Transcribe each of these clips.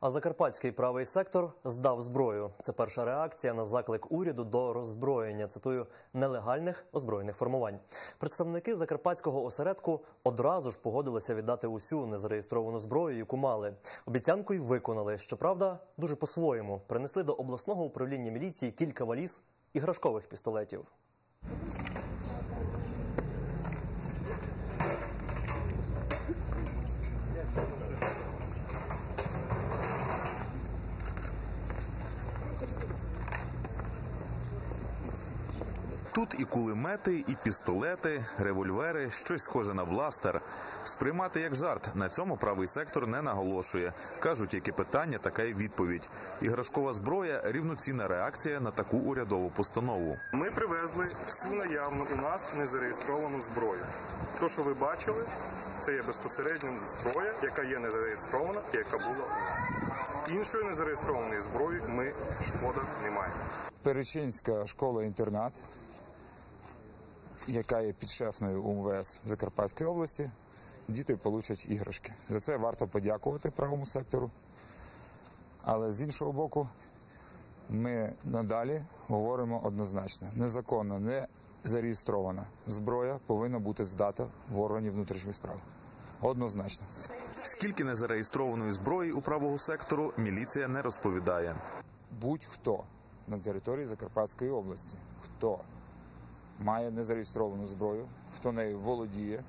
А закарпатський правий сектор здав зброю. Це перша реакція на заклик уряду до роззброєння. Цитую нелегальних озброєних формувань. Представники закарпатського осередку одразу ж погодилися віддати усю незареєстровану зброю, яку мали. Обіцянку й виконали. Щоправда, дуже по-своєму принесли до обласного управління міліції кілька валіз іграшкових пістолетів. Тут і кулемети, і пістолети, револьвери, щось схоже на бластер. Сприймати як жарт на цьому правий сектор не наголошує. кажуть, яке питання, така й відповідь. Іграшкова зброя рівноцінна реакція на таку урядову постанову. Ми привезли всю наявну у нас незареєстровану зброю. То, що ви бачили, це є безпосередньо зброя, яка є незареєстрована і яка була у нас. Іншої незареєстрованої зброї ми шкода не маємо. Перечинська школа-інтернат, яка є підшефною УМВС Закарпатської області, діти получать іграшки. За це варто подякувати правому сектору. Але з іншого боку, ми надалі говоримо однозначно: незаконно, не зареєстрована зброя повинна бути здата в органі внутрішніх справ. Однозначно. Скільки незареєстрованої зброї у правого сектору міліція не розповідає. будь-хто на території Закарпатської області, хто має незареєстровану зброю, хто нею володіє,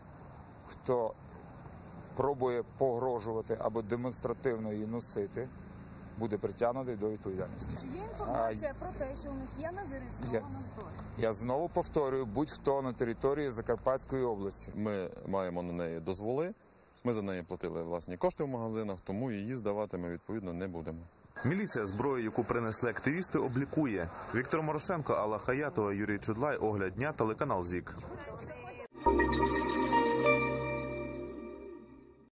хто пробує погрожувати або демонстративно її носити, буде притягнутий до відповідальності. Чи є інформація про те, що у них є незареєстрована зброя? Я знову повторюю, будь-хто на території Закарпатської області. Ми маємо на неї дозволи. Ми за неї платили власні кошти в магазинах, тому її здавати ми відповідно не будемо. Міліція зброю, яку принесли активісти, облікує. Віктор Морошенко, Алла Хаятова, Юрій Чудлай, Огляд дня, телеканал ЗІК.